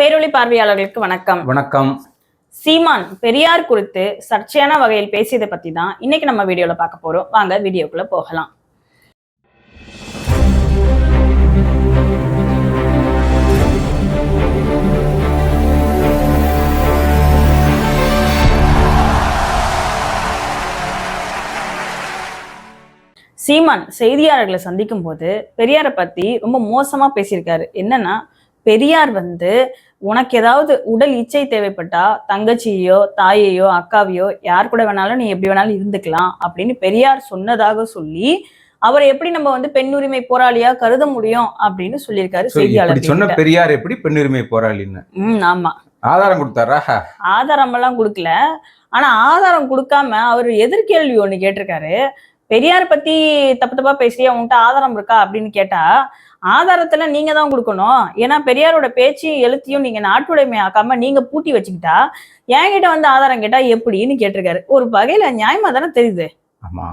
பேரொளி பார்வையாளர்களுக்கு வணக்கம். வணக்கம். சீமான் பெரியார் குறித்து சர்ச்சையான வகையில் பேசியதை பத்தி தான் இன்னைக்கு நம்ம வீடியோல பார்க்க போறோம். வாங்க வீடியோக்குள்ள போகலாம். சீமான் செய்தியாளர்களை சந்திக்கும் போது பெரியாரை பத்தி ரொம்ப மோசமா பேசியிருக்காரு. என்னன்னா பெரியார் வந்து உனக்கு ஏதாவது உடல் இச்சை தேவைப்பட்டா தங்கச்சியோ தாயையோ அக்காவையோ யார் கூட வேணாலும் நீ எப்படி வேணாலும் இருந்துக்கலாம் அப்படின்னு பெரியார் சொன்னதாக சொல்லி அவரை எப்படி நம்ம வந்து பெண் உரிமை போராளியா கருத முடியும் அப்படின்னு சொல்லியிருக்காரு இப்படி சொன்ன செய்தியாளர் பெரியார் எப்படி பெண்ணுரிமை போராளின்னு? ம் ஆமா. ஆதாரம் கொடுத்தாரா? ஆதாரம் எல்லாம் கொடுக்கல. ஆனா ஆதாரம் கொடுக்காம அவர் எதிர்கேள்வி ஒண்ணு கேட்டிருக்காரு. பெரியார் பத்தி தப்பு தப்பா பேசுறியா? உன்கிட்ட ஆதாரம் இருக்கா? அப்படின்னு கேட்டா ஆதாரத்துல நீங்க தான் கொடுக்கணும். ஏன்னா பெரியாரோட பேச்சையும் எழுத்தையும் நீங்க நாட்டுடைமை ஆக்காம நீங்க பூட்டி வச்சுக்கிட்டா என்கிட்ட வந்து ஆதாரம் கேட்டா எப்படின்னு கேட்டிருக்காரு. ஒரு வகையில நியாயமா தானே தெரியுது. ஆமா.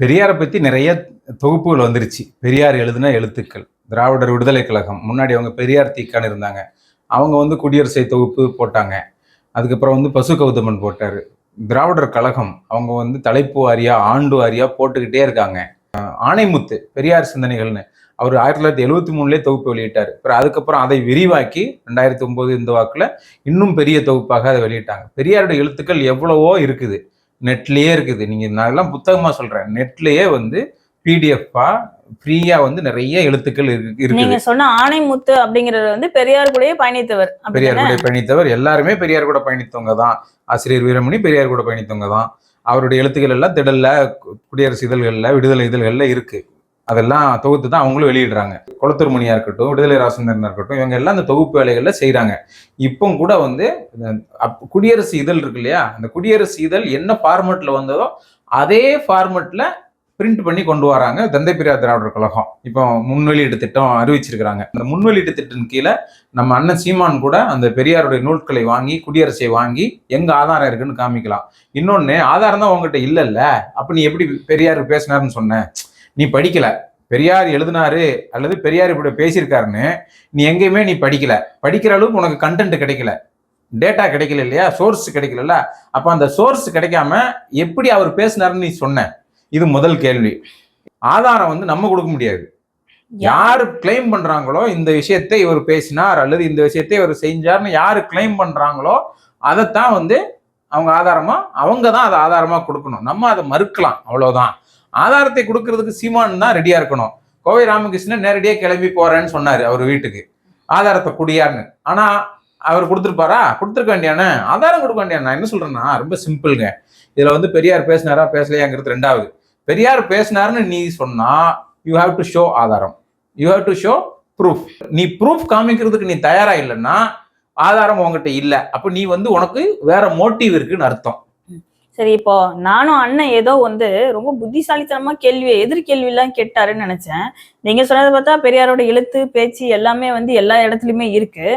பெரியாரை பத்தி நிறைய தொகுப்புகள் வந்துருச்சு. பெரியார் எழுதின எழுத்துக்கள் திராவிடர் விடுதலை கழகம். முன்னாடி அவங்க பெரியார் தீக்கான்னு இருந்தாங்க. அவங்க வந்து குடியரசை தொகுப்பு போட்டாங்க. அதுக்கப்புறம் வந்து பசு கௌதமன் போட்டார். திராவிடர் கழகம் அவங்க வந்து தலைப்பு வாரியா ஆண்டு வாரியா போட்டுக்கிட்டே இருக்காங்க. ஆணைமுத்து பெரியார் சிந்தனைகள்னு. அவர் ஆயிரத்தி தொள்ளாயிரத்தி எழுபத்தி மூணுலேயே தொகுப்பு வெளியிட்டார். அப்புறம் அதுக்கப்புறம் அதை விரிவாக்கி ரெண்டாயிரத்தி ஒன்பது இந்த வாக்குல இன்னும் பெரிய தொகுப்பாக அதை வெளியிட்டாங்க. பெரியாருடைய எழுத்துக்கள் எவ்வளவோ இருக்குது. நெட்லயே இருக்குது. நீங்க நான் எல்லாம் புத்தகமா சொல்றேன். நெட்லயே வந்து பிடிஎஃப்பா ஃப்ரீயா வந்து நிறைய எழுத்துக்கள் இருக்கு நீங்க சொன்ன ஆணைமுத்து அப்படிங்கறது வந்து பெரியார் கூடயே பயணித்தவர் பெரியார் கூட பயணித்தவர். எல்லாருமே பெரியார் கூட பயணித்தவங்க தான். ஆசிரியர் வீரமணி பெரியார் கூட பயணித்தவங்க தான். அவருடைய எழுத்துக்கள் எல்லாம் திடல்ல குடியரசு இதழ்களில் விடுதலை இதழ்களில் இருக்கு. அதெல்லாம் தொகுத்து தான் அவங்களும் வெளியிடுறாங்க. குளத்தூர் மணியா இருக்கட்டும் விடுதலை ராசந்தரனா இருக்கட்டும் இவங்க எல்லாம் அந்த தொகுப்பு வேலைகளில் செய்கிறாங்க இப்போ கூட வந்து அப்- குடியரசு இதழ் இருக்கு இல்லையா? அந்த குடியரசு இதழ் என்ன ஃபார்மெட்டில் வந்ததோ அதே ஃபார்மெட்டில் பிரிண்ட் பண்ணி கொண்டு வராங்க. தந்தை பெரியார் திராவிடர் கழகம். இப்போ முன்வெளியீட்டு திட்டம் அறிவிச்சிருக்கிறாங்க. அந்த முன்வெளியீட்டு திட்டம் கீழே நம்ம அண்ணன் சீமான் கூட அந்த பெரியாருடைய நூல்களை வாங்கி குடியரசை வாங்கி எங்க ஆதாரம் இருக்குன்னு காமிக்கலாம். இன்னொன்னு ஆதாரம் தான் உங்ககிட்ட இல்லைல்ல. அப்ப நீ எப்படி பெரியார் பேசினாருன்னு சொன்ன? நீ படிக்கல. பெரியார் எழுதினாரு அல்லது பெரியார் இப்படி பேசியிருக்காருன்னு நீ எங்கேயுமே நீ படிக்கல. படிக்கிற அளவுக்கு உனக்கு கண்டென்ட் கிடைக்கல. டேட்டா கிடைக்கல இல்லையா? சோர்ஸ் கிடைக்கலல்ல. அப்போ அந்த சோர்ஸ் கிடைக்காம எப்படி அவர் பேசினாருன்னு நீ சொன்ன? இது முதல் கேள்வி. ஆதாரம் வந்து நம்ம கொடுக்க முடியாது. யாரு கிளைம் பண்றாங்களோ இந்த விஷயத்தை இவர் பேசினார் அல்லது இந்த விஷயத்தை இவர் செஞ்சார்னு யாரு கிளைம் பண்றாங்களோ அதைத்தான் வந்து அவங்க ஆதாரமா அவங்க தான் அதை ஆதாரமா கொடுக்கணும். நம்ம அதை மறுக்கலாம் அவ்வளவுதான். ஆதாரத்தை கொடுக்கறதுக்கு சீமான் தான் ரெடியா இருக்கணும். கோவை ராமகிருஷ்ணன் நேரடியாக கிளம்பி போறேன்னு சொன்னாரு அவர் வீட்டுக்கு. ஆதாரத்தை குடியார்னு ஆனா அவர் கொடுத்துருப்பாரா? கொடுத்துருக்க வேண்டியானே? ஆதாரம் கொடுக்க வேண்டியானே? நான் என்ன சொல்றேன்னா ரொம்ப சிம்பிள்ங்க இதுல வந்து பெரியார் பேசினாரா பேசலையாங்கிறது ரெண்டாவது. பெரியார் பேசினாருன்னு நீ சொன்னா யூ ஹாவ் டு ஷோ ஆதாரம். You have to show proof நீ ப்ரூஃப் காமிக்கிறதுக்கு நீ தயாரா இல்லைன்னா ஆதாரம் உங்ககிட்ட இல்லை. அப்ப நீ வந்து உனக்கு வேற மோட்டிவ் இருக்குன்னு அர்த்தம். சரி இப்போ நானும் அண்ணன் ஏதோ வந்து ரொம்ப புத்திசாலித்தனமா கேள்வி எதிர் கேள்வி கேட்டாருன்னு நினைச்சேன். நீங்க சொன்னதை பார்த்தா பெரியாரோட எழுத்து பேச்சு எல்லாமே வந்து எல்லா இடத்துலயுமே இருக்கு.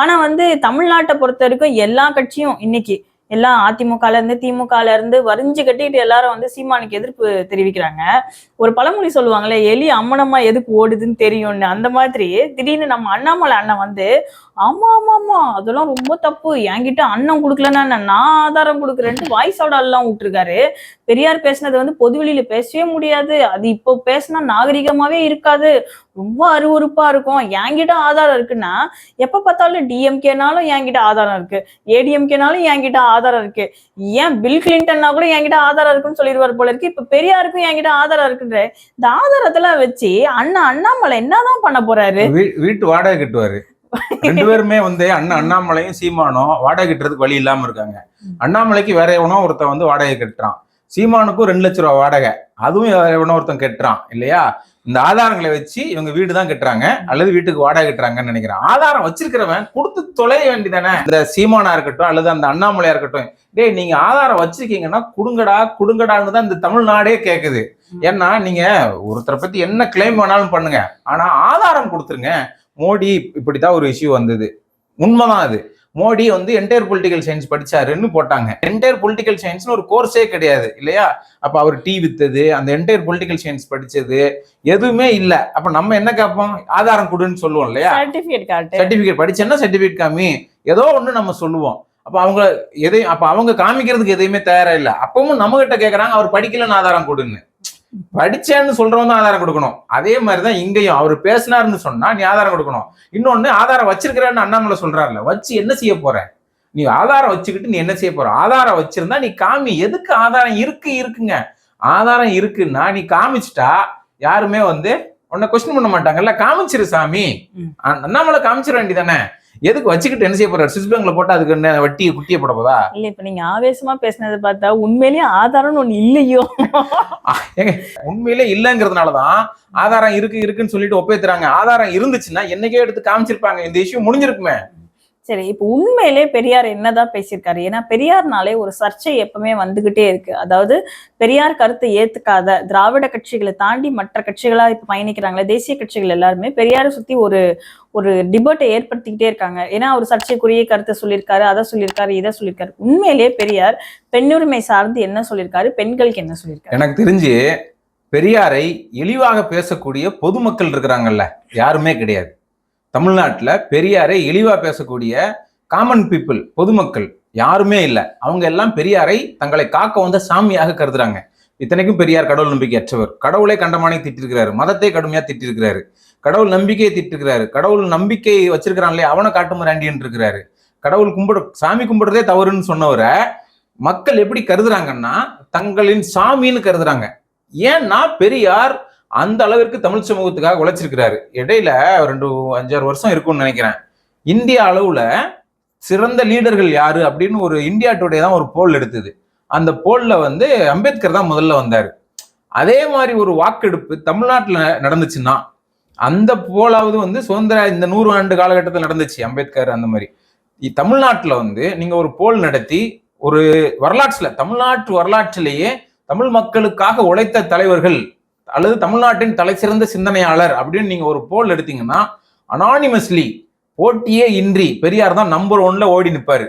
ஆனா வந்து தமிழ்நாட்டை பொறுத்த வரைக்கும் எல்லா கட்சியும் இன்னைக்கு எல்லாம் அதிமுகல இருந்து திமுகல இருந்து வரிஞ்சு கட்டிட்டு எல்லாரும் வந்து சீமானுக்கு எதிர்ப்பு தெரிவிக்கிறாங்க. ஒரு பழமொழி சொல்லுவாங்களே எலி அம்மனமா எதுக்கு ஓடுதுன்னு தெரியும்னு. அந்த மாதிரி திடீர்னு நம்ம அண்ணாமலை அண்ணன் வந்து ஆமா ஆமா ஆமா. அதெல்லாம் ரொம்ப தப்பு. என்கிட்ட அண்ணன் கொடுக்கலன்னா நான் ஆதாரம் கொடுக்குறேன்ட்டு வாய்ஸ் அவுட் எல்லாம் விட்டுருக்காரு. பெரியார் பேசினது வந்து பொதுவெளியில பேசவே முடியாது. அது இப்போ பேசினா நாகரிகமாவே இருக்காது. ரொம்ப அருவருப்பா இருக்கும். என்கிட்ட ஆதாரம் இருக்குன்னா எப்ப பார்த்தாலும் டிஎம்கேனாலும் என்கிட்ட ஆதாரம் இருக்கு. ஏடிஎம்கேனாலும் என்கிட்ட ஆதாரம் இருக்கு. ஏன் பில் கிளின்டன்னா கூட என்கிட்ட ஆதாரம் இருக்குன்னு சொல்லிடுவார் போல இருக்கு. இப்ப பெரியாருக்கும் என்கிட்ட ஆதாரம் இருக்குன்ற இந்த ஆதாரத்தெல்லாம் வச்சு அண்ணா அண்ணாமலை என்னதான் பண்ண போறாரு? வீட்டு வாடகை கட்டுவாரு. ரெண்டு பேருமே வந்து அண்ணன் அண்ணாமலையும் சீமானும் வாடகை கட்டுறதுக்கு வழி இல்லாம இருக்காங்க. அண்ணாமலைக்கு வேற எவனோ ஒருத்தன் வந்து வாடகை கட்டுறான். சீமானுக்கும் ரெண்டு லட்ச ரூபா வாடகை. அதுவும் வேற எவனோ ஒருத்தன் கட்டுறான் இல்லையா? இந்த ஆதாரங்களை வச்சு இவங்க வீடு தான் கட்டுறாங்க அல்லது வீட்டுக்கு வாடகை கட்டுறாங்கன்னு நினைக்கிறேன். ஆதாரம் வச்சிருக்கிறவன் கொடுத்து தொலைய வேண்டியதானே? இந்த சீமானா இருக்கட்டும் அல்லது அந்த அண்ணாமலையா இருக்கட்டும் டேய் நீங்க ஆதாரம் வச்சிருக்கீங்கன்னா குடுங்கடா குடுங்கடான்னு தான் இந்த தமிழ்நாடே கேக்குது. ஏன்னா நீங்க ஒருத்தரை பத்தி என்ன கிளைம் வேணாலும் பண்ணுங்க. ஆனா ஆதாரம் கொடுத்துருங்க. மோடி இப்படித்தான் ஒரு இஷ்யூ வந்தது. உண்மைதான் அது. மோடி வந்து என்டையர் பொலிட்டிக்கல் சயின்ஸ் படிச்சாருன்னு போட்டாங்க. என்டையர் பொலிட்டிக்கல் சயின்ஸ்னு ஒரு கோர்ஸே கிடையாது இல்லையா? அப்ப அவர் டீ வித்தது அந்த என்டையர் பொலிட்டிக்கல் சயின்ஸ் படிச்சது எதுவுமே இல்ல. அப்ப நம்ம என்ன கேட்போம்? ஆதாரம் கொடுன்னு சொல்லுவோம் இல்லையா? சர்டிபிகேட் படிச்சேன்னா சர்டிபிகேட் காமி. ஏதோ ஒண்ணு நம்ம சொல்லுவோம். அப்ப அவங்க எதை அப்ப அவங்க காமிக்கிறதுக்கு எதையுமே தயாரா இல்ல. அப்பவும் நம்ம கிட்ட கேக்குறாங்க அவர் படிக்கலன்னு ஆதாரம் கொடுன்னு. படிச்சேன்னு சொல்றவன் தான் ஆதாரம் கொடுக்கணும். அதே மாதிரிதான் இங்கேயும் அவர் பேசினாருன்னு சொன்னா நீ ஆதாரம் கொடுக்கணும். இன்னொன்னு ஆதாரம் வச்சிருக்கிறேன்னு அண்ணாமலை சொல்றாருல வச்சு என்ன செய்ய போற? நீ ஆதாரம் வச்சுக்கிட்டு நீ என்ன செய்ய போற? ஆதாரம் வச்சிருந்தா நீ காமி எதுக்கு ஆதாரம் இருக்கு இருக்குங்க? ஆதாரம் இருக்குன்னா நீ காமிச்சிட்டா யாருமே வந்து உன்னை கொஸ்டின் பண்ண மாட்டாங்கல்ல? காமிச்சிரு சாமி. அண்ணாமலை காமிச்சிட வேண்டியதானே எதுக்கு வச்சுக்கிட்டு என்ன செய்ய போறாரு சுவிஸ் பேங்க்ல போட்டு அதுக்கு என்ன வட்டி குட்டிய போட போதா? இல்ல இப்ப நீங்க ஆவேசமா பேசினதை பார்த்தா உண்மையிலேயே ஆதாரம்னு ஒண்ணு இல்லையோ? ஏங்க உண்மையிலே இல்லைங்கிறதுனாலதான் ஆதாரம் இருக்கு இருக்குன்னு சொல்லிட்டு ஒப்பேத்துறாங்க. ஆதாரம் இருந்துச்சுன்னா என்னைக்கே எடுத்து காமிச்சிருப்பாங்க. இந்த இஷ்யூ முடிஞ்சிருக்குமே. சரி இப்போ உண்மையிலே பெரியார் என்னதான் பேசியிருக்காரு? ஏன்னா பெரியார்னாலே ஒரு சர்ச்சை எப்பவுமே வந்துகிட்டே இருக்கு. அதாவது பெரியார் கருத்தை ஏத்துக்காத திராவிட கட்சிகளை தாண்டி மற்ற கட்சிகளா இப்ப பயணிக்கிறாங்களே தேசிய கட்சிகள் எல்லாருமே பெரியாரை சுத்தி ஒரு ஒரு டிபேட்டை ஏற்படுத்திக்கிட்டே இருக்காங்க. ஏன்னா அவர் சர்ச்சைக்குரிய கருத்தை சொல்லியிருக்காரு அதை சொல்லியிருக்காரு இதை சொல்லியிருக்காரு. உண்மையிலே பெரியார் பெண்ணுரிமை சார்ந்து என்ன சொல்லியிருக்காரு? பெண்களுக்கு என்ன சொல்லியிருக்காரு? எனக்கு தெரிஞ்சு பெரியாரை இழிவாக பேசக்கூடிய பொதுமக்கள் இருக்கிறாங்கல்ல யாருமே கிடையாது. தமிழ்நாட்டில் பெரியாரை இழிவாக பேசக்கூடிய காமன் பீப்புள் பொதுமக்கள் யாருமே இல்லை. அவங்க எல்லாம் பெரியாரை தங்களை காக்க வந்த சாமியாக கருதுறாங்க. இத்தனைக்கும் பெரியார் கடவுள் நம்பிக்கை அற்றவர் கடவுளை கண்டமானே திட்டிருக்கிறாரு. மதத்தை கடுமையாக திட்டிருக்கிறாரு. கடவுள் நம்பிக்கையை திட்டிருக்கிறாரு. கடவுள் நம்பிக்கை வச்சிருக்கிறான்லே அவனை காட்டு மிராண்டின்னு இருக்கிறாரு. கடவுள் கும்பிடு சாமி கும்பிடுறதே தவறுன்னு சொன்னவரை மக்கள் எப்படி கருதுறாங்கன்னா தங்களின் சாமின்னு கருதுறாங்க. ஏன்னா பெரியார் அந்த அளவிற்கு தமிழ் சமூகத்துக்காக உழைச்சிருக்கிறாரு. இடையில ரெண்டு அஞ்சாறு வருஷம் இருக்கும்னு நினைக்கிறேன். இந்திய அளவுல சிறந்த லீடர்கள் யாரு அப்படின்னு ஒரு இந்தியா டுடே தான் ஒரு போல் எடுத்தது. அந்த போல்ல வந்து அம்பேத்கர் தான் முதல்ல வந்தார். அதே மாதிரி ஒரு வாக்கெடுப்பு தமிழ்நாட்டில் நடந்துச்சுன்னா அந்த போலாவது வந்து சுதந்திர இந்த நூறு ஆண்டு காலகட்டத்தில் நடந்துச்சு அம்பேத்கர் அந்த மாதிரி. தமிழ்நாட்டில் வந்து நீங்கள் ஒரு போல் நடத்தி ஒரு வரலாற்றில் தமிழ்நாட்டு வரலாற்றிலேயே தமிழ் மக்களுக்காக உழைத்த தலைவர்கள் அல்லது தமிழ்நாட்டின் தலைசிறந்த சிந்தனையாளர் அப்படின்னு நீங்க ஒரு போல் எடுத்தீங்கன்னா அனானிமஸ்லி போட்டியே இன்றி பெரியார் தான் நம்பர் ஒன்ல ஓடி நிற்பார்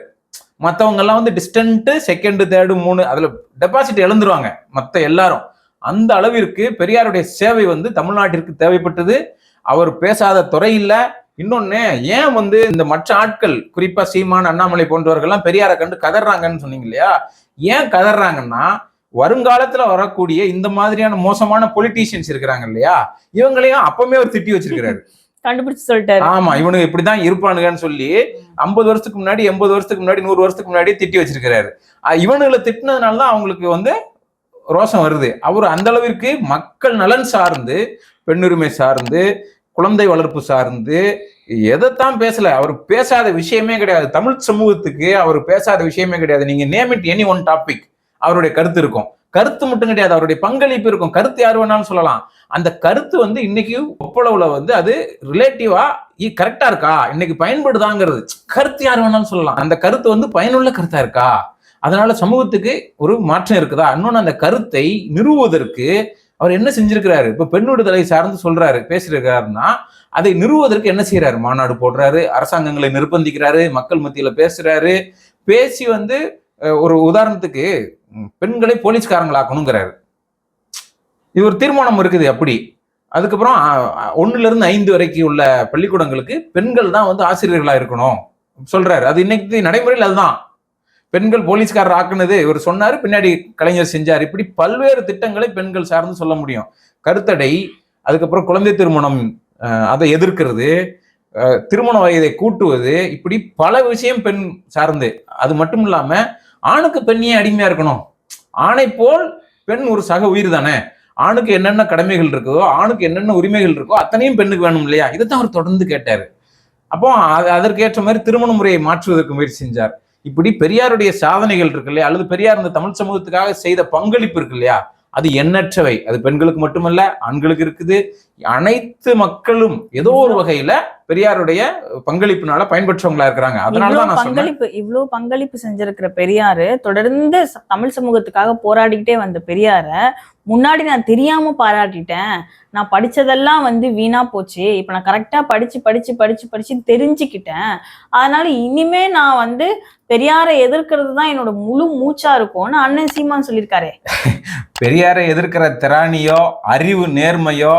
மற்றவங்கெல்லாம் வந்து டிஸ்டன்ட் செகண்ட் தேர்டு மூணு அதுல டெபாசிட் இழந்துருவாங்க மற்ற எல்லாரும். அந்த அளவிற்கு பெரியாருடைய சேவை வந்து தமிழ்நாட்டிற்கு தேவைப்பட்டது. அவர் பேசாத துறை இல்லை. இன்னொன்னு ஏன் வந்து இந்த மற்ற ஆட்கள் குறிப்பா சீமான் அண்ணாமலை போன்றவர்கள்லாம் பெரியாரை கண்டு கதறாங்கன்னு சொன்னீங்க இல்லையா? ஏன் கதறாங்கன்னா வருங்காலத்துல வரக்கூடிய இந்த மாதிரியான மோசமான பொலிட்டீஷியன்ஸ் இருக்கிறாங்க இல்லையா? இவங்களையும் அப்பவுமே அவர் திட்டி வச்சிருக்கிறாரு. கண்டுபிடிச்சு சொல்லிட்டாரு. ஆமா இவனுங்க இப்படிதான் இருப்பானுங்கன்னு சொல்லி ஐம்பது வருஷத்துக்கு முன்னாடி எண்பது வருஷத்துக்கு முன்னாடி நூறு வருஷத்துக்கு முன்னாடி திட்டி வச்சிருக்கிறாரு. இவனுங்களை திட்டினதுனால தான் அவங்களுக்கு வந்து ரோஷம் வருது. அவர் அந்த அளவிற்கு மக்கள் நலன் சார்ந்து பெண்ணுரிமை சார்ந்து குழந்தை வளர்ப்பு சார்ந்து எதைத்தான் பேசல. அவர் பேசாத விஷயமே கிடையாது. தமிழ் சமூகத்துக்கு அவர் பேசாத விஷயமே கிடையாது. நீங்க name it any one topic அவருடைய கருத்து இருக்கும். கருத்து மட்டும் கிடையாது அவருடைய பங்களிப்பு இருக்கும். கருத்து யார் வேணாலும் சொல்லலாம். அந்த கருத்து வந்து இன்னைக்கு ஒப்பளவுல வந்து அது ரிலேட்டிவா கரெக்டா இருக்கா? இன்னைக்கு பயன்படுதாங்கிறது. கருத்து யார் வேணாலும் சொல்லலாம். அந்த கருத்து வந்து பயனுள்ள கருத்தா இருக்கா? அதனால சமூகத்துக்கு ஒரு மாற்றம் இருக்குதா? இன்னொன்னு அந்த கருத்தை நிறுவுவதற்கு அவர் என்ன செஞ்சிருக்கிறாரு? இப்ப பெண் விடுதலை சார்ந்து சொல்றாரு பேசிருக்கிறாருன்னா அதை நிறுவுவதற்கு என்ன செய்யறாரு மாநாடு போடுறாரு அரசாங்கங்களை நிர்பந்திக்கிறாரு மக்கள் மத்தியில பேசுறாரு. பேசி வந்து ஒரு உதாரணத்துக்கு பெண்களை போலீஸ்காரங்களாக்கணுங்கிறாரு. இது ஒரு தீர்மானம் இருக்குது அப்படி. அதுக்கப்புறம் அஹ், இருந்து ஐந்து வரைக்கும் உள்ள பள்ளிக்கூடங்களுக்கு பெண்கள் தான் வந்து ஆசிரியர்களா இருக்கணும் சொல்றாரு. அது இன்னைக்கு நடைமுறையில் அதுதான். பெண்கள் போலீஸ்காரர் ஆக்குனது இவர் சொன்னாரு பின்னாடி கலைஞர் செஞ்சார். இப்படி பல்வேறு திட்டங்களை பெண்கள் சார்ந்து சொல்ல முடியும். கருத்தடை அதுக்கப்புறம் குழந்தை திருமணம் அதை எதிர்க்கிறது திருமண வயதை கூட்டுவது இப்படி பல விஷயம் பெண் சார்ந்து. அது மட்டும் இல்லாமல் ஆணுக்கு பெண்ணையே அடிமையா இருக்கணும்? ஆணை போல் பெண் ஒரு சக உயிர் தானே? ஆணுக்கு என்னென்ன கடமைகள் இருக்கோ ஆணுக்கு என்னென்ன உரிமைகள் இருக்கோ அத்தனையும் பெண்ணுக்கு வேணும் இல்லையா? இதைத்தான் அவர் தொடர்ந்து கேட்டார். அப்போ அது அதற்கேற்ற மாதிரி திருமண முறையை மாற்றுவதற்கு முயற்சி செஞ்சார். இப்படி பெரியாருடைய சாதனைகள் இருக்கு இல்லையா? அல்லது பெரியார் இந்த தமிழ் சமூகத்துக்காக செய்த பங்களிப்பு இருக்கு இல்லையா? அது எண்ணற்றவை. அது பெண்களுக்கு மட்டுமல்ல ஆண்களுக்கு இருக்குது. அனைத்து மக்களும் ஏதோ ஒரு வகையில பெரியாருடைய பங்களிப்புனால பயன்பெற்றவங்களா இருக்கிறாங்க. அதனாலதான் பங்களிப்பு இவ்வளவு பங்களிப்பு செஞ்சிருக்கிற பெரியாரு தொடர்ந்து தமிழ் சமூகத்துக்காக போராடிக்கிட்டே வந்த பெரியார முன்னாடி நான் தெரியாம பாராட்டிட்டேன். நான் படிச்சதெல்லாம் வந்து வீணா போச்சு. இப்ப நான் கரெக்டா படிச்சு படிச்சு படிச்சு படிச்சு தெரிஞ்சுக்கிட்டேன். அதனால இனிமே நான் வந்து பெரியாரை எதிர்க்கிறது தான் என்னோட முழு மூச்சா இருக்கும்னு அண்ணன் சீமான் சொல்லியிருக்காரே. பெரியாரை எதிர்க்கிற திராணியோ அறிவு நேர்மையோ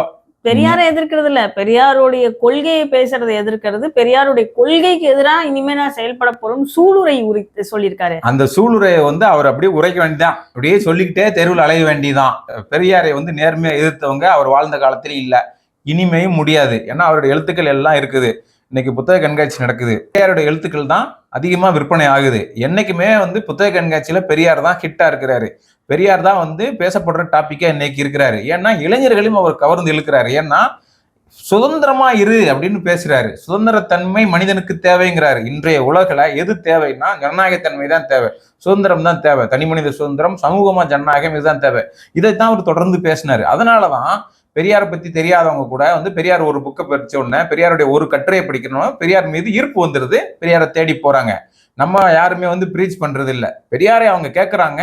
பெரியாரை எதிர்க்கிறது இல்ல. பெரியாருடைய கொள்கையை பேசுறதை எதிர்க்கிறது. பெரியாருடைய கொள்கைக்கு எதிராக இனிமே நான் செயல்பட போறோம் சூளுரை உரித்து சொல்லியிருக்காரு. அந்த சூளுரையை வந்து அவர் அப்படியே உரைக்க வேண்டிதான் அப்படியே சொல்லிக்கிட்டே தெருவில் அலைய வேண்டிதான் பெரியாரை வந்து நேர்மையா எதிர்த்தவங்க அவர் வாழ்ந்த காலத்துல இல்ல. இனிமையும் முடியாது. ஏன்னா அவருடைய எழுத்துக்கள் எல்லாம் இருக்குது. இன்னைக்கு புத்தக கண்காட்சி நடக்குது. பெரியாருடைய எழுத்துக்கள் தான் அதிகமாக விற்பனை ஆகுது. என்றைக்குமே வந்து புத்தக கண்காட்சியில் பெரியார் தான் ஹிட்டாக இருக்கிறாரு. பெரியார் தான் வந்து பேசப்படுற டாப்பிக்காக இன்னைக்கு இருக்கிறாரு. ஏன்னா இளைஞர்களையும் அவர் கவர்ந்து இழுக்கிறாரு. ஏன்னா சுதந்திரமா இரு அப்படின்னு பேசுறாரு. சுதந்திரத்தன்மை மனிதனுக்கு தேவைங்கிறாரு. இன்றைய உலகில் எது தேவைன்னா ஜனநாயகத்தன்மை தான் தேவை. சுதந்திரம் தான் தேவை. தனி மனித சுதந்திரம் சமூகமா ஜனநாயகம் இதுதான் தேவை. இதைத்தான் அவர் தொடர்ந்து பேசினாரு. அதனாலதான் பெரியாரை பத்தி தெரியாதவங்க கூட வந்து பெரியார் ஒரு புக்கை படிச்ச உடனே பெரியாருடைய ஒரு கட்டுரையை படிக்கணும் பெரியார் மீது ஈர்ப்பு வந்துடுது பெரியாரை தேடி போறாங்க. நம்ம யாருமே வந்து ப்ரீச் பண்றது இல்லை. பெரியாரை அவங்க கேட்குறாங்க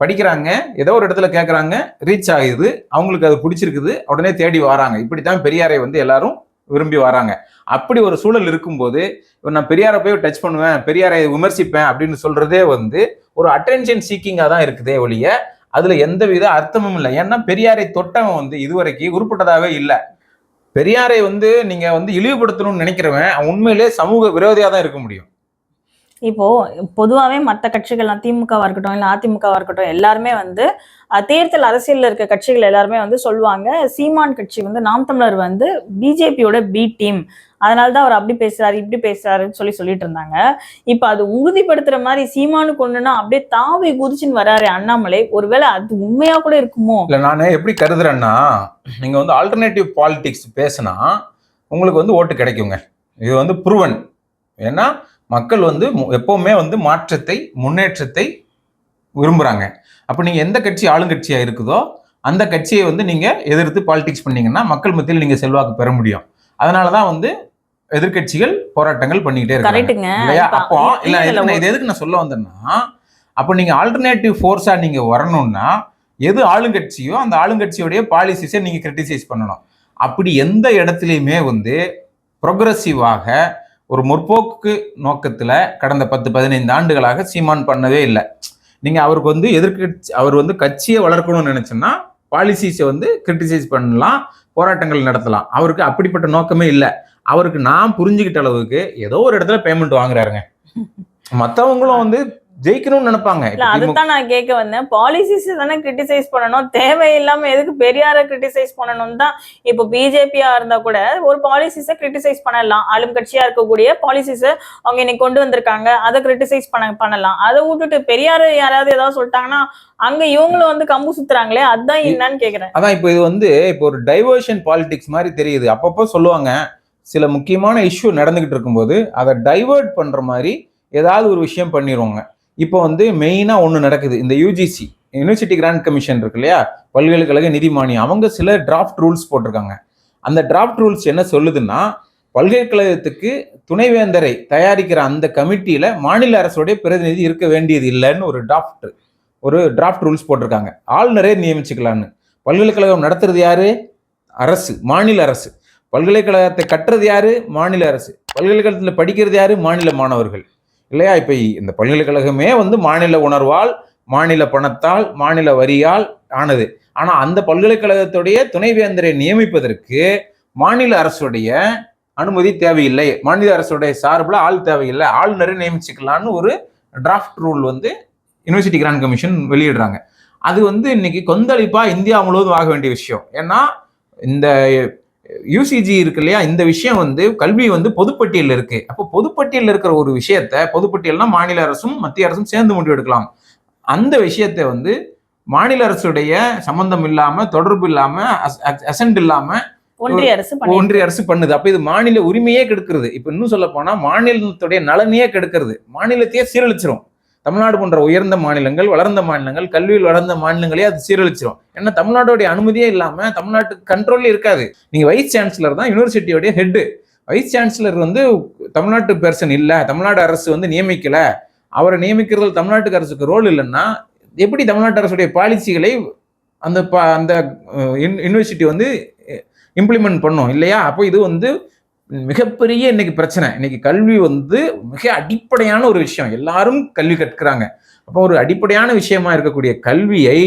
படிக்கிறாங்க ஏதோ ஒரு இடத்துல கேட்குறாங்க ரீச் ஆகுது அவங்களுக்கு அது பிடிச்சிருக்குது உடனே தேடி வராங்க. இப்படித்தான் பெரியாரை வந்து எல்லாரும் விரும்பி வராங்க. அப்படி ஒரு சூழல் இருக்கும்போது நான் பெரியாரை போய் டச் பண்ணுவேன் பெரியாரை விமர்சிப்பேன் அப்படின்னு சொல்றதே வந்து ஒரு அட்டென்ஷன் சீக்கிங்காக தான் இருக்குதே ஒழிய அதுல எந்தவித அர்த்தமும் இல்லை. ஏன்னா பெரியாரை தொட்டவன் வந்து இதுவரைக்கும் உருப்பட்டதாவே இல்லை. பெரியாரை வந்து நீங்க வந்து இழிவுபடுத்தணும்னு நினைக்கிறவன் உண்மையிலே சமூக விரோதியாக தான் இருக்க முடியும். இப்போ பொதுவாகவே மற்ற கட்சிகள்லாம் திமுகவா இருக்கட்டும் இல்லை அதிமுகவா இருக்கட்டும் எல்லாருமே வந்து தேர்தல் அரசியல்ல இருக்க கட்சிகள் எல்லாருமே வந்து சொல்லுவாங்க சீமான் கட்சி வந்து நாம் தமிழர் வந்து பிஜேபியோட பி டீம் அதனால தான் அவர் அப்படி பேசுறாரு இப்படி பேசுறாருன்னு சொல்லி சொல்லிட்டு இருந்தாங்க. இப்போ அது உறுதிப்படுத்துற மாதிரி சீமானுக்கு ஒண்ணுன்னா அப்படியே தாவி குதிச்சுன்னு வராரு அண்ணாமலை. ஒருவேளை அது உண்மையா கூட இருக்குமோ? இல்லை நான் எப்படி கருதுறேன்னா நீங்க வந்து ஆல்டர்னேட்டிவ் பாலிடிக்ஸ் பேசுனா உங்களுக்கு வந்து ஓட்டு கிடைக்குங்க. இது வந்து ப்ரூவன் ஏன்னா மக்கள் வந்து எப்பவுமே வந்து மாற்றத்தை முன்னேற்றத்தை விரும்புறாங்க. அப்ப நீங்க எந்த கட்சி ஆளுங்கட்சியா இருக்குதோ அந்த கட்சியை வந்து நீங்க எதிர்த்து பாலிடிக்ஸ் பண்ணீங்கன்னா மக்கள் மத்தியில் நீங்க செல்வாக்கு பெற முடியும். அதனாலதான் வந்து எதிர்க்கட்சிகள் போராட்டங்கள் பண்ணிக்கிட்டே இருக்காங்க. இல்லையா? அப்போ இல்ல இது எதுக்கு நான் சொல்ல வந்தேன்னா அப்போ நீங்க ஆல்டர்னேட்டிவ் ஃபோர்ஸா நீங்க வரணும்னா எது ஆளுங்கட்சியோ அந்த ஆளுங்கட்சியோடைய பாலிசிஸை நீங்க கிரிட்டிசைஸ் பண்ணணும். அப்படி எந்த இடத்துலையுமே வந்து ப்ரொக்ரஸிவாக ஒரு முற்போக்கு நோக்கத்துல கடந்த பத்து பதினைந்து ஆண்டுகளாக சீமான் பண்ணவே இல்லை. நீங்க அவருக்கு வந்து எதிர்க்கட்சி அவர் வந்து கட்சியை வளர்க்கணும்னு நினச்சோன்னா பாலிசிஸை வந்து கிரிட்டிசைஸ் பண்ணலாம் போராட்டங்கள் நடத்தலாம். அவருக்கு அப்படிப்பட்ட நோக்கமே இல்லை. அவருக்கு நான் புரிஞ்சுக்கிட்ட அளவுக்கு ஏதோ ஒரு இடத்துல பேமெண்ட் வாங்குறாருங்க. மற்றவங்களும் வந்து ஜெயிக்கணும்னு நினைப்பாங்க. அதுதான் நான் கேட்க வந்தேன். பாலிசிஸ் தானே கிரிட்டிசைஸ் பண்ணணும். தேவையில்லாம எதுக்கு பெரியார கிரிட்டிசைஸ் பண்ணணும் தான் இப்போ பிஜேபியா இருந்தா கூட ஒரு பாலிசிஸை கிரிட்டிசைஸ் பண்ணலாம். ஆளும் கட்சியா இருக்கக்கூடிய பாலிசிஸை அவங்க இன்னைக்கு கொண்டு வந்திருக்காங்க. அதை கிரிட்டிசைஸ் பண்ண பண்ணலாம். அதை விட்டுட்டு பெரியார யாராவது ஏதாவது சொல்லிட்டாங்கன்னா அங்க இவங்களும் வந்து கம்பு சுத்துறாங்களே அதான் என்னன்னு கேக்குறேன். அதான் இப்போ இது வந்து இப்போ ஒரு டைவர்ஷன் பாலிடிக்ஸ் மாதிரி தெரியுது. அப்பப்போ சொல்லுவாங்க. சில முக்கியமான இஷ்யூ நடந்துகிட்டு இருக்கும்போது அதை டைவர்ட் பண்ற மாதிரி ஏதாவது ஒரு விஷயம் பண்ணிடுவாங்க இப்போ வந்து மெயினாக ஒன்று நடக்குது. இந்த யூஜிசி யூனிவர்சிட்டி கிராண்ட் கமிஷன் இருக்கு இல்லையா? பல்கலைக்கழக நிதி மானியம் அவங்க சில டிராஃப்ட் ரூல்ஸ் போட்டிருக்காங்க. அந்த டிராஃப்ட் ரூல்ஸ் என்ன சொல்லுதுன்னா பல்கலைக்கழகத்துக்கு துணைவேந்தரை தயாரிக்கிற அந்த கமிட்டியில் மாநில அரசுடைய பிரதிநிதி இருக்க வேண்டியது இல்லைன்னு ஒரு டிராஃப்ட் ஒரு டிராஃப்ட் ரூல்ஸ் போட்டிருக்காங்க. ஆளுநரே நியமிச்சுக்கலான்னு பல்கலைக்கழகம் நடத்துறது யாரு? அரசு மாநில அரசு. பல்கலைக்கழகத்தை கட்டுறது யாரு? மாநில அரசு. பல்கலைக்கழகத்தில் படிக்கிறது யாரு? மாநில மாணவர்கள். இல்லையா? இப்போ இந்த பல்கலைக்கழகமே வந்து மாநில உணர்வால் மாநில பணத்தால் மாநில வரியால் ஆனது. ஆனால் அந்த பல்கலைக்கழகத்துடைய துணைவேந்தரை நியமிப்பதற்கு மாநில அரசுடைய அனுமதி தேவையில்லை. மாநில அரசுடைய சார்பில் ஆள் தேவையில்லை. ஆளுநரை நியமிச்சுக்கலான்னு ஒரு டிராஃப்ட் ரூல் வந்து யுனிவர்சிட்டி கிராண்ட் கமிஷன் வெளியிடுறாங்க. அது வந்து இன்னைக்கு கொந்தளிப்பாக இந்தியா முழுவதும் ஆக வேண்டிய விஷயம். ஏன்னா இந்த யூசிஜி இருக்கு இல்லையா? இந்த விஷயம் வந்து கல்வி வந்து பொதுப்பட்டியல் இருக்கு. அப்போ பொதுப்பட்டியல் இருக்கிற ஒரு விஷயத்த பொதுப்பட்டியல்னா மாநில அரசும் மத்திய அரசும் சேர்ந்து முடிவு எடுக்கலாம். அந்த விஷயத்தை வந்து மாநில அரசுடைய சம்பந்தம் இல்லாம தொடர்பு இல்லாம அசண்ட் இல்லாம ஒன்றிய அரசு ஒன்றிய அரசு பண்ணுது. அப்ப இது மாநில உரிமையே கெடுக்கிறது. இப்ப இன்னும் சொல்ல போனா மாநிலத்துடைய நலனையே கெடுக்கிறது. மாநிலத்தையே சீரழிச்சிரும். தமிழ்நாடு போன்ற உயர்ந்த மாநிலங்கள் வளர்ந்த மாநிலங்கள் கல்வியில் வளர்ந்த மாநிலங்களே அது சீரழிச்சிடும் ஏன்னா தமிழ்நாட்டோடைய அனுமதியே இல்லாமல் தமிழ்நாட்டு கண்ட்ரோல் இருக்காது. நீங்கள் வைஸ் சான்சலர் தான் யூனிவர்சிட்டியோடைய ஹெட்டு வைஸ் சான்சலர் வந்து தமிழ்நாட்டு பெர்சன் இல்லை தமிழ்நாடு அரசு வந்து நியமிக்கலை. அவரை நியமிக்கிறதுல தமிழ்நாட்டுக்கு அரசுக்கு ரோல் இல்லைன்னா எப்படி தமிழ்நாட்டு அரசுடைய பாலிசிகளை அந்த ப- அந்த யூனிவர்சிட்டி வந்து இம்ப்ளிமெண்ட் பண்ணும் இல்லையா? அப்போ இது வந்து மிகப்பெரிய இன்னைக்கு பிரச்சனை. இன்னைக்கு கல்வி வந்து மிக அடிப்படையான ஒரு விஷயம். எல்லாரும் கல்வி கற்கிறாங்க. அப்போ ஒரு அடிப்படையான விஷயமா இருக்கக்கூடிய கல்வியை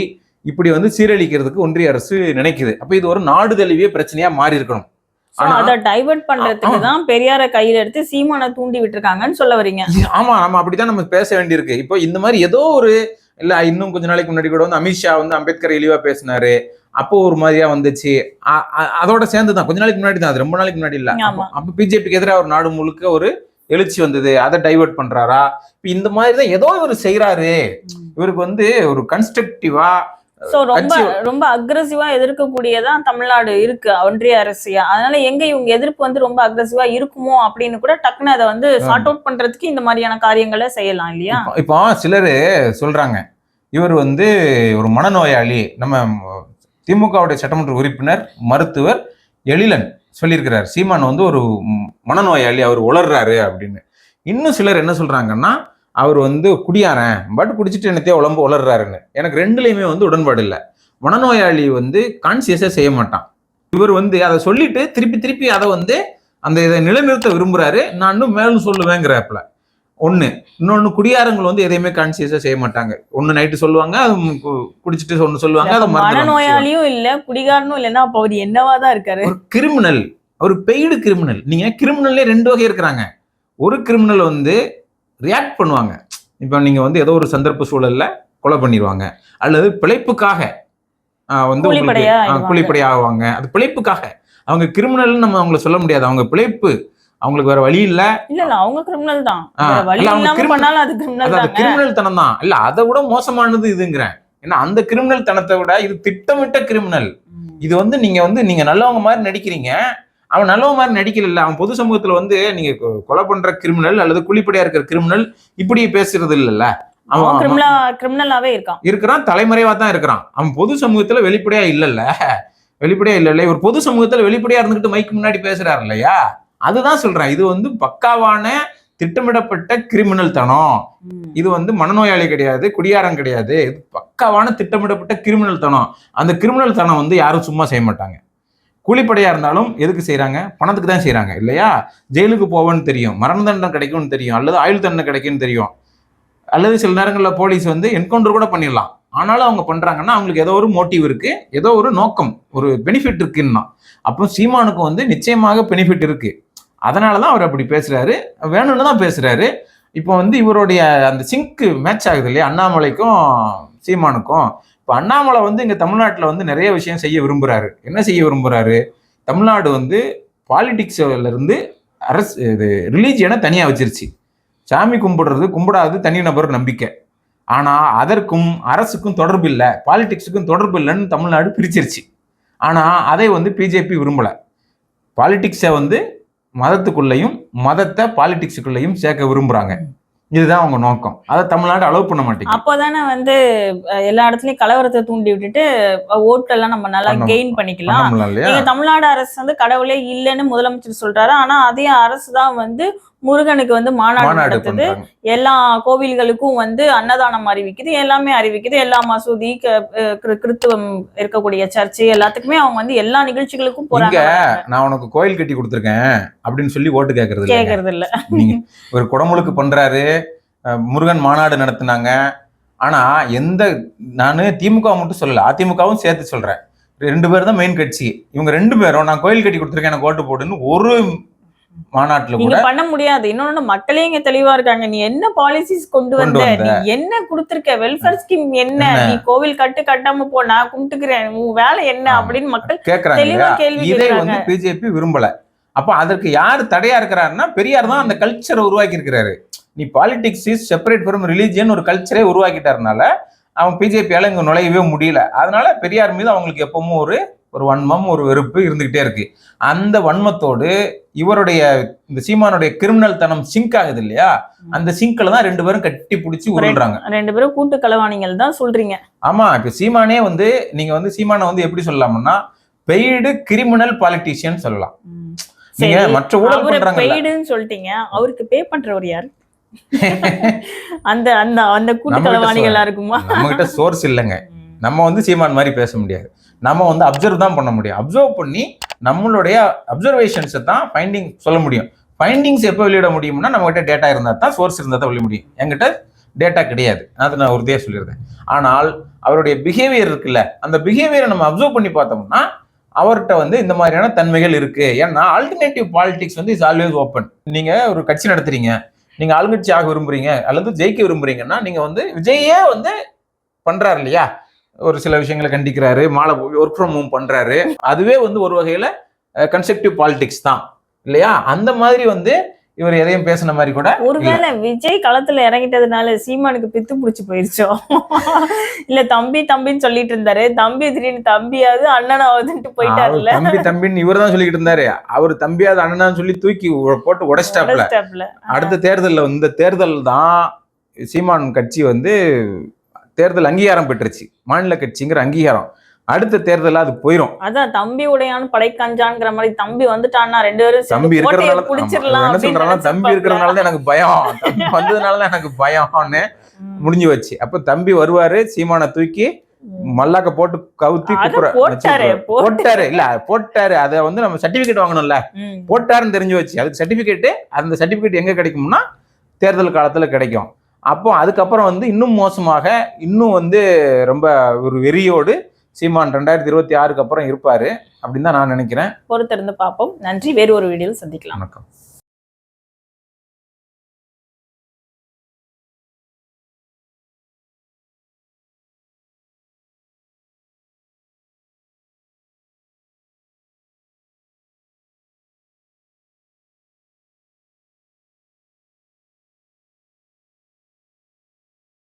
இப்படி வந்து சீரழிக்கிறதுக்கு ஒன்றிய அரசு நினைக்குது. அப்போ இது ஒரு நாடு தழுவிய பிரச்சனையா மாறி இருக்கணும். அத டைவர்ட் பண்றதுக்கு தான் பெரியார கையில எடுத்து சீமானை தூண்டி விட்டுருக்காங்கன்னு சொல்ல வரீங்க. ஆமா நம்ம அப்படித்தான் நம்ம பேச வேண்டியிருக்கு. இப்போ இந்த மாதிரி ஏதோ ஒரு இல்ல இன்னும் கொஞ்ச நாளைக்கு முன்னாடி கூட வந்து அமித்ஷா வந்து அம்பேத்கர் இழிவா பேசினாரு. அப்போ ஒரு மாதிரியா வந்துச்சு. அதோட சேர்ந்து தான் கொஞ்ச நாளைக்கு முன்னாடி தான் அது ரொம்ப நாளைக்கு முன்னாடி இல்ல. அப்போ- பிஜேபிக்கு எதிராக ஒரு நாடு முழுக்க ஒரு எழுச்சி வந்தது. அதை டைவர்ட் பண்றாரா? இப்ப இந்த மாதிரி தான் ஏதோ இவர் செய்யறாரு இவருக்கு வந்து ஒரு கன்ஸ்ட்ரக்டிவா சோ ரொம்ப ரொம்ப அக்ரஸிவா எதிர்க்கக்கூடியதான் தமிழ்நாடு இருக்கு. ஒன்றிய அரசியா அதனால எங்க இவங்க எதிர்ப்பு வந்து ரொம்ப அக்ரஸிவா இருக்குமோ அப்படின்னு கூட டக்குன்னு அதை வந்து சார்ட் அவுட் பண்றதுக்கு இந்த மாதிரியான காரியங்களை செய்யலாம் இல்லையா? இப்போ சிலர் சொல்றாங்க. இவர் வந்து ஒரு மனநோயாளி. நம்ம திமுகவுடைய சட்டமன்ற உறுப்பினர் மருத்துவர் எழிலன் சொல்லியிருக்கிறார். சீமான் வந்து ஒரு மனநோயாளி அவர் உளர்றாரு அப்படின்னு. இன்னும் சிலர் என்ன சொல்றாங்கன்னா அவர் வந்து குடியாரன் பட் குடிச்சிட்டு என்னத்தையோ உழம்பு உளர்றாருன்னு. எனக்கு ரெண்டுலேயுமே வந்து உடன்பாடு இல்லை. மனநோயாளி வந்து கான்சியஸாக செய்ய மாட்டான். இவர் வந்து அதை சொல்லிட்டு திருப்பி திருப்பி அதை வந்து அந்த இதை நிலைநிறுத்த விரும்புகிறாரு நான் இன்னும் மேலும் சொல்லுவேங்கிறப்பல. ஒண்ணு. இன்னொன்னு குடியாரங்கள் வந்து எதையுமே கான்சியஸா செய்ய மாட்டாங்க. ஒண்ணு நைட்டு சொல்லுவாங்க அது குடிச்சிட்டு ஒண்ணு சொல்லுவாங்க அதை. மனநோயாளியும் இல்ல குடிகாரனும் இல்லைன்னா அப்ப அவர் என்னவாதான் இருக்காரு? ஒரு கிரிமினல் ஒரு பெய்டு கிரிமினல் நீங்க கிரிமினல்லே ரெண்டு வகை இருக்கிறாங்க. ஒரு கிரிமினல் வந்து ரியாக்ட் பண்ணுவாங்க. இப்போ நீங்க வந்து ஏதோ ஒரு சந்தர்ப்ப சூழல்ல கொலை பண்ணிடுவாங்க அல்லது பிழைப்புக்காக வந்து உங்களுக்கு கூலிப்படையா ஆஹ், ஆயிடுவாங்க. கூலிப்படை ஆவாங்க. அது பிழைப்புக்காக. அவங்க கிரிமினல்னு நம்ம அவங்கள சொல்ல முடியாது. அவங்க பிழைப்பு அவங்களுக்கு வேற வழி இல்ல. இல்ல இல்ல அவங்க கிரிமினல் தான். வழி இல்ல, இல்லாம பண்ணாலும் அது கிரிமினல் தாங்க கிரிமினல் தனம் தான். இல்ல அதை விட மோசமானது இதுங்கிறேன். ஏன்னா அந்த கிரிமினல் தனத்தை விட இது திட்டமிட்ட கிரிமினல் இது வந்து நீங்க வந்து நீங்க நல்லவங்க மாதிரி நடிக்கிறீங்க. அவன் நல்லவங்க மாதிரி நடிக்கல அவன் பொது சமூகத்துல வந்து நீங்க கொலை பண்ற கிரிமினல் அல்லது குழிப்படையா இருக்கிற கிரிமினல் இப்படி பேசுறது இல்லல்ல. அவன் அவன் கிரிமினலா கிரிமினலாவே இருக்கான். இருக்கிறான் தலைமறைவா தான் இருக்கிறான். அவன் பொது சமூகத்துல வெளிப்படையா இல்லல்ல. வெளிப்படையா இல்லல்ல. இவர் பொது சமூகத்துல வெளிப்படையா இருந்துகிட்டு மைக்கு முன்னாடி பேசுறாரு இல்லையா? அதுதான் சொல்றேன். இது வந்து பக்காவான திட்டமிடப்பட்ட கிரிமினல் தனம். இது வந்து மனநோயாளி கிடையாது குடியாரம் கிடையாது. இது பக்காவான திட்டமிடப்பட்ட கிரிமினல் தனம். அந்த கிரிமினல் தனம் வந்து யாரும் சும்மா செய்ய மாட்டாங்க. கூலிப்படையா இருந்தாலும் எதுக்கு செய்றாங்க? பணத்துக்கு தான் செய்றாங்க இல்லையா? ஜெயிலுக்கு போவேன்னு தெரியும் மரண தண்டனை கிடைக்கும்னு தெரியும் அல்லது ஆயுள் தண்டனை கிடைக்கும்னு தெரியும். அல்லது சில நேரங்களில் போலீஸ் வந்து என்கவுண்டர் கூட பண்ணிடலாம். ஆனாலும் அவங்க பண்றாங்கன்னா அவங்களுக்கு ஏதோ ஒரு மோட்டிவ் இருக்கு ஏதோ ஒரு நோக்கம் ஒரு பெனிஃபிட் இருக்குன்னா. அப்போ சீமானுக்கு வந்து நிச்சயமாக பெனிஃபிட் இருக்கு. அதனால தான் அவர் அப்படி பேசுகிறாரு வேணும்னு தான் பேசுகிறாரு இப்போ வந்து இவருடைய அந்த சிங்க்கு மேட்ச் ஆகுது இல்லையா? அண்ணாமலைக்கும் சீமானுக்கும். இப்போ அண்ணாமலை வந்து இங்கே தமிழ்நாட்டில் வந்து நிறைய விஷயம் செய்ய விரும்புகிறாரு என்ன செய்ய விரும்புகிறாரு தமிழ்நாடு வந்து பாலிடிக்ஸ்ல இருந்து அரசு இது ரிலீஜியனை தனியாக வச்சிருச்சு. சாமி கும்பிடுறது கும்பிடாது தனிநபர் நம்பிக்கை. ஆனால் அதற்கும் அரசுக்கும் தொடர்பு இல்லை. பாலிடிக்ஸுக்கும் தொடர்பு இல்லைன்னு தமிழ்நாடு பிரிச்சிருச்சு. ஆனால் அதை வந்து பிஜேபி விரும்பலை. பாலிடிக்ஸை வந்து மதத்துக்குள்ளேயும் மதத்தை பாலிடிக்ஸுக்குள்ளேயும் சேர்க்க விரும்புறாங்க. இதுதான் அவங்க நோக்கம். அதை தமிழ்நாடு அலோவ் பண்ண மாட்டேங்குது. அப்போதானே வந்து எல்லா இடத்துலயும் கலவரத்தை தூண்டி விட்டுட்டு ஓட்டெல்லாம் நம்ம நல்லா கெயின் பண்ணிக்கலாம். நீங்க தமிழ்நாடு அரசு வந்து கடவுளே இல்லைன்னு முதலமைச்சர் சொல்றாரு. ஆனா அதே அரசு தான் வந்து முருகனுக்கு வந்து மாநாடு நடத்துது எல்லா கோவில்களுக்கும் வந்து அன்னதானம் அறிவிக்குது எல்லாமே அறிவிக்குது. எல்லா மசூதி கிறித்துவம் இருக்கக்கூடிய சர்ச்சு எல்லாத்துக்குமே அவங்க வந்து எல்லா நிகழ்ச்சிகளுக்கும் போறாங்க. நான் உனக்கு கோயில் கட்டி கொடுத்துருக்கேன் அப்படின்னு சொல்லி ஓட்டு கேட்கறது. கேக்குறது இல்ல நீங்க ஒரு குடமுழுக்கு பண்றாரு. முருகன் மாநாடு நடத்துனாங்க. ஆனா எந்த நானு திமுக மட்டும் சொல்லல அதிமுகவும் சேர்த்து சொல்றேன். ரெண்டு பேர் தான் மெயின் கட்சி. இவங்க ரெண்டு பேரும் நான் கோயில் கட்டி கொடுத்துருக்கேன் எனக்கு ஓட்டு போடுன்னு ஒரு மாநாட்டுல கூட. பண்ண முடியாது. இன்னொன்னு மக்களே இங்க தெளிவா இருக்காங்க. நீ என்ன பாலிசிஸ் கொண்டு வந்த. நீ என்ன கொடுத்திருக்க? வெல்ஃபேர் ஸ்கீம் என்ன? நீ கோவில் கட்டு கட்டாம போ நான் கும்பிட்டுக்கிறேன். உன் வேலை என்ன. அப்படின்னு மக்கள் கேக்குறாங்க இதை. வந்து பிஜேபி விரும்பல. அப்ப அதற்கு யார் தடையா இருக்கிறாருன்னா பெரியார் தான் அந்த கல்ச்சரை உருவாக்கி இருக்கிறாரு நீ politics is separate from religion ஒரு கல்ச்சரே உருவாக்கிட்டாருனால அவன் பிஜேபியால இங்க நுழையவே முடியல. அதனால பெரியார் மீது அவங்களுக்கு எப்பவும் ஒரு ஒரு வன்மம் ஒரு வெறுப்பு இருந்துகிட்டே இருக்கு. அந்த வன்மத்தோடு இவருடைய இந்த சீமானுடைய கிரிமினல் தனம் சிங்க் ஆகுது இல்லையா? அந்த சிங்க்ல தான் ரெண்டு பேரும் கட்டி பிடிச்சி உருள்றாங்க ரெண்டு பேரும் கூட்டு களவாணிகள் தான் சொல்றீங்க. ஆமா இப்ப சீமானே வந்து நீங்க வந்து சீமானை வந்து எப்படி சொல்லலாம்னா பெய்டு கிரிமினல் பாலிட்டிஷியன் சொல்லலாம். நீங்க மற்ற ஊழல் அவரை பண்றாங்கல்ல பெய்டுன்னு சொல்லிட்டீங்க. அவருக்கு பே பண்றவர் யார்? அந்த அந்த அந்த கூட்டு களவாணிகளா இருக்குமா? நம்ம கிட்ட சோர்ஸ் இல்லைங்க. நம்ம வந்து சீமான் மாதிரி பேச முடியாது. நம்ம வந்து அப்சர்வ் தான் பண்ண முடியும். அப்சர்வ் பண்ணி நம்மளுடைய அப்சர்வேஷன்ஸை தான் ஃபைண்டிங் சொல்ல முடியும். ஃபைண்டிங்ஸ் எப்போ வெளியிட முடியும்னா நம்ம கிட்ட டேட்டா இருந்தால் தான் சோர்ஸ் இருந்தால் தான் வெளியிட முடியும். என்கிட்ட டேட்டா கிடையாது. அது நான் உறுதியாக சொல்லியிருந்தேன் ஆனால் அவருடைய பிஹேவியர் இருக்குல்ல அந்த பிஹேவியரை நம்ம அப்சர்வ் பண்ணி பார்த்தோம்னா அவர்கிட்ட வந்து இந்த மாதிரியான தன்மைகள் இருக்கு. ஏன்னா ஆல்டர்னேட்டிவ் பாலிடிக்ஸ் வந்து இஸ் ஆல்வேஸ் ஓப்பன் நீங்க ஒரு கட்சி நடத்துறீங்க நீங்க ஆளுங்கட்சி ஆக விரும்புறீங்க அல்லது ஜெயிக்க விரும்புறீங்கன்னா நீங்க வந்து விஜயே வந்து பண்றாரு இல்லையா? ஒரு சில விஷயங்களை கண்டிக்கிறாரு மாலை ஒர்க் ஃப்ரம் ஹோம் பண்றாரு. அதுவே வந்து ஒரு வகையில கன்ஸ்ட்ரக்டிவ் பாலிடிக்ஸ் தான். இல்லையா? அந்த மாதிரி வந்து இவர் எதையும் பேசின மாதிரி கூட ஒருவேளை விஜய் களத்துல இறங்கிட்டதுனால சீமானுக்கு பித்து புடிச்சு போயிருச்சோ? இல்ல தம்பி தம்பின்னு சொல்லிட்டு இருந்தாரு. தம்பி திடீர்னு தம்பியாவது அண்ணனாவதுன்ட்டு அவர் போயிட்டாருல்ல தம்பி தம்பின்னு இவர் தான் சொல்லிக்கிட்டு இருந்தாரு. அவர் தம்பியாவது அண்ணனான்னு சொல்லி தூக்கி போட்டு உடைச்சிட்டாப்ல அடுத்த தேர்தலில் இந்த தேர்தல் தான் சீமான் கட்சி வந்து தேர்தல் அங்கீகாரம் பெற்றுச்சு மாநில கட்சிங்கிற அங்கீகாரம். அடுத்த தேர்தலில் அது போயிடும் அதான் தம்பி உடையான் படைக்கஞ்சான்ங்கிற மாதிரி தம்பி வந்துட்டான்னா ரெண்டு பேரும் தம்பி இருக்கிறதுனால என்ன சொல்றாங்கன்னா தம்பி. இருக்கிறதுனால தான் எனக்கு பயம். வந்ததுனால தான் எனக்கு பயம்னு. முடிஞ்சு வச்சு அப்ப தம்பி வருவாரு சீமானை தூக்கி. மல்லாக்க போட்டு கவுத்தி போட்டாரு, போட்டாரு. இல்ல போட்டாரு. அதை வந்து நம்ம சர்டிபிகேட் வாங்கணும்ல. போட்டாருன்னு தெரிஞ்சு வச்சு அதுக்கு சர்டிபிகேட் அந்த சர்டிபிகேட் எங்க கிடைக்கும்னா தேர்தல் காலத்துல கிடைக்கும். அப்போ அதுக்கப்புறம் வந்து இன்னும் மோசமாக இன்னும் வந்து ரொம்ப ஒரு வெறியோடு சீமான் ரெண்டாயிரத்தி இருபத்தி ஆறுக்கு அப்புறம் இருப்பாரு அப்படின்னு தான் நான் நினைக்கிறேன். பொறுத்திருந்து பார்ப்போம். நன்றி. வேறு ஒரு வீடியோவில் சந்திக்கலாம். வணக்கம்.